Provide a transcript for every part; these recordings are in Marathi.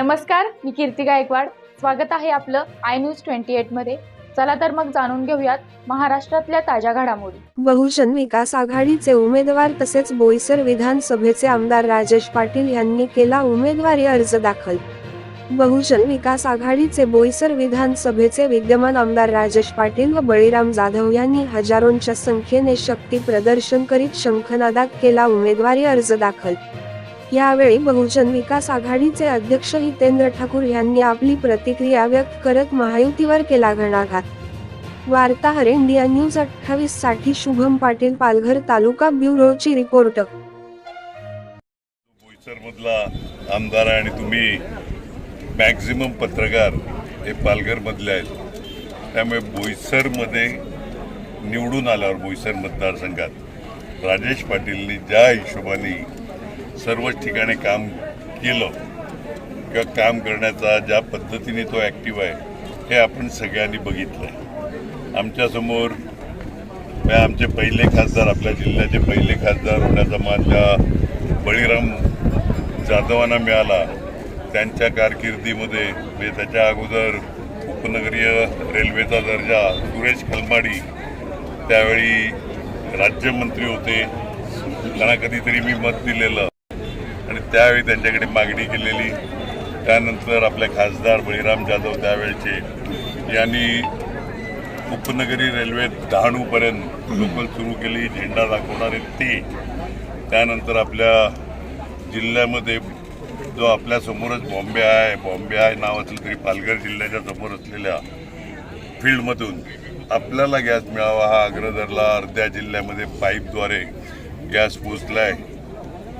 नमस्कार मी कीर्ती गायकवाड. स्वागत आहे आपलं आय न्यूज ट्वेंटी एटमध्ये. चला तर मग जाणून घेऊयात महाराष्ट्रातल्या ताज्या घडामोडी. बहुजन विकास आघाडीचे उमेदवार तसेच बोईसर विधानसभेचे आमदार राजेश पाटील यांनी केला उमेदवारी अर्ज दाखल. बहुजन विकास आघाडीचे बोईसर विधानसभेचे विद्यमान आमदार राजेश पाटील व बळीराम जाधव यांनी हजारोंच्या संख्येने शक्ती प्रदर्शन करीत शंखनादात केला उमेदवारी अर्ज दाखल. यावेळी बहुजन विकास आघाडीचे अध्यक्ष हितेंद्र ठाकूर यांनी आपली प्रतिक्रिया व्यक्त करत महायुतीवर केला घणाघात. वार्ताहर इंडिया न्यूज अठ्ठावीससाठी शुभम पाटील पालघर तालुका ब्युरोची रिपोर्ट. बोईसरमधला आमदार आहे आणि तुम्ही मॅक्झिमम पत्रकार हे पालघरमधले आहेत. त्यामुळे बोईसरमध्ये निवडून आल्यावर बोईसर मतदारसंघात राजेश पाटीलनी ज्या हिशोबाने सर्वच ठिकाणी काम केलं किंवा काम करण्याचा ज्या पद्धतीने तो ॲक्टिव्ह आहे हे आपण सगळ्यांनी बघितलं आहे आमच्यासमोर म्हणजे आमचे पहिले खासदार आपल्या जिल्ह्याचे पहिले खासदार होण्याचा मान बळीराम जाधवांना मिळाला त्यांच्या कारकिर्दीमध्ये म्हणजे त्याच्या अगोदर उपनगरीय रेल्वेचा दर्जा सुरेश खलमाडी त्यावेळी राज्यमंत्री होते. त्यांना कधीतरी मी मत दिलेलं. त्यावेळी त्यांच्याकडे मागणी केलेली. त्यानंतर आपले खासदार बळीराम जाधव त्यावेळचे यांनी उपनगरी रेल्वे डहाणूपर्यंत लोकल सुरू केली झेंडा दाखवणारे ते. त्यानंतर आपल्या जिल्ह्यामध्ये जो आपल्यासमोरच बॉम्बे आहे बॉम्बे आहे नाव असलं तरी पालघर जिल्ह्याच्या समोर असलेल्या फील्डमधून आपल्याला गॅस मिळावा हा आग्रह धरला. अर्ध्या जिल्ह्यामध्ये पाईपद्वारे गॅस पोचलाय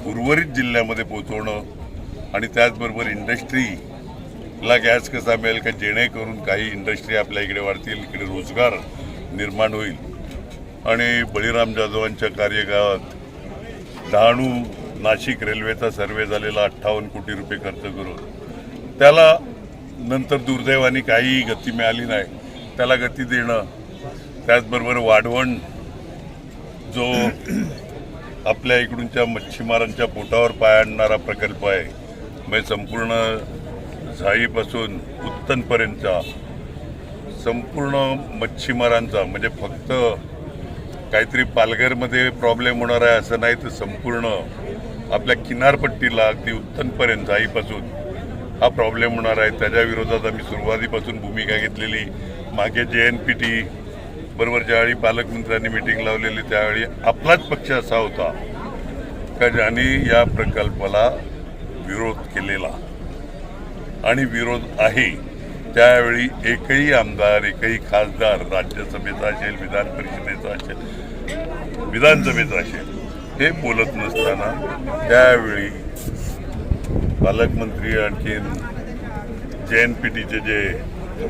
उर्वरित जिल्ह्यामध्ये पोचवणं आणि त्याचबरोबर इंडस्ट्रीला गॅस कसा मिळेल का जेणेकरून काही इंडस्ट्री आपल्या इकडे वाढतील इकडे रोजगार निर्माण होईल. आणि बळीराम जाधवांच्या कार्यकाळात डहाणू नाशिक रेल्वेचा सर्वे झालेला अठ्ठावन्न कोटी रुपये खर्च करून त्याला नंतर दुर्दैवाने काही गती मिळाली नाही. त्याला गती देणं त्याचबरोबर वाढवण जो आपल्या इकडूनच्या मच्छीमारांच्या पोटावर पाय आणणारा प्रकल्प आहे. म्हणजे संपूर्ण झाईपासून उत्तनपर्यंतचा संपूर्ण मच्छीमारांचा म्हणजे फक्त काहीतरी पालघरमध्ये प्रॉब्लेम होणार आहे असं नाही तर संपूर्ण आपल्या किनारपट्टीला अगदी उत्तनपर्यंत झाईपासून हा प्रॉब्लेम होणार आहे. त्याच्या विरोधात आम्ही सुरुवातीपासून भूमिका घेतलेली. मागे जे एन पी टी बरोबर ज्यावेळी पालकमंत्र्यांनी मिटिंग लावलेली त्यावेळी आपलाच पक्ष असा होता. का ज्यांनी या प्रकल्पाला विरोध केलेला आणि विरोध आहे त्यावेळी एकही आमदार एकही खासदार राज्यसभेचा असेल विधान परिषदेचा असेल विधानसभेचा असेल हे बोलत नसताना त्यावेळी पालकमंत्री आणखीन जे एन पी टीचे जे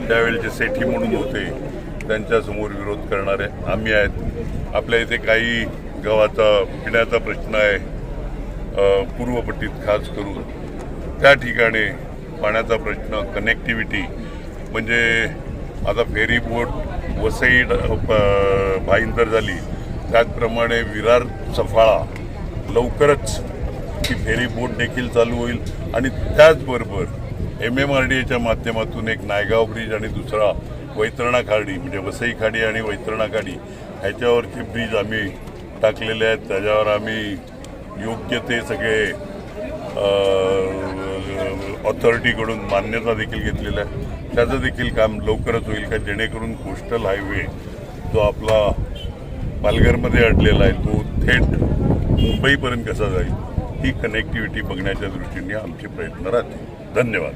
त्यावेळेचे सेठी म्हणून होते त्यांच्यासमोर विरोध करणारे आम्ही आहेत. आपल्या इथे काही गव्हाचा पिण्याचा प्रश्न आहे. पूर्वपट्टीत खास करून त्या ठिकाणी पाण्याचा प्रश्न कनेक्टिव्हिटी म्हणजे आता फेरी बोट वसई प- भाईंदर झाली. त्याचप्रमाणे विरार सफाळा. लवकरच ती फेरी बोट देखील चालू होईल. आणि त्याचबरोबर एम एम आर डी एच्या माध्यमातून एक नायगाव ब्रिज आणि दुसरा वैतरणा खाडी म्हणजे वसई खाडी आणि वैतरणा खाडी ह्याच्यावरचे ब्रिज आम्ही टाकलेले आहेत. त्याच्यावर आम्ही योग्य ते सगळे ऑथॉरिटीकडून मान्यता देखील घेतलेल्या आहे. त्याचं देखील काम लवकरच होईल का? जेणेकरून कोस्टल हायवे जो आपला पालघरमध्ये अडलेला आहे तो थेट मुंबईपर्यंत कसा जाईल ही कनेक्टिव्हिटी बघण्याच्या दृष्टीने आमचे प्रयत्न राहतील. धन्यवाद.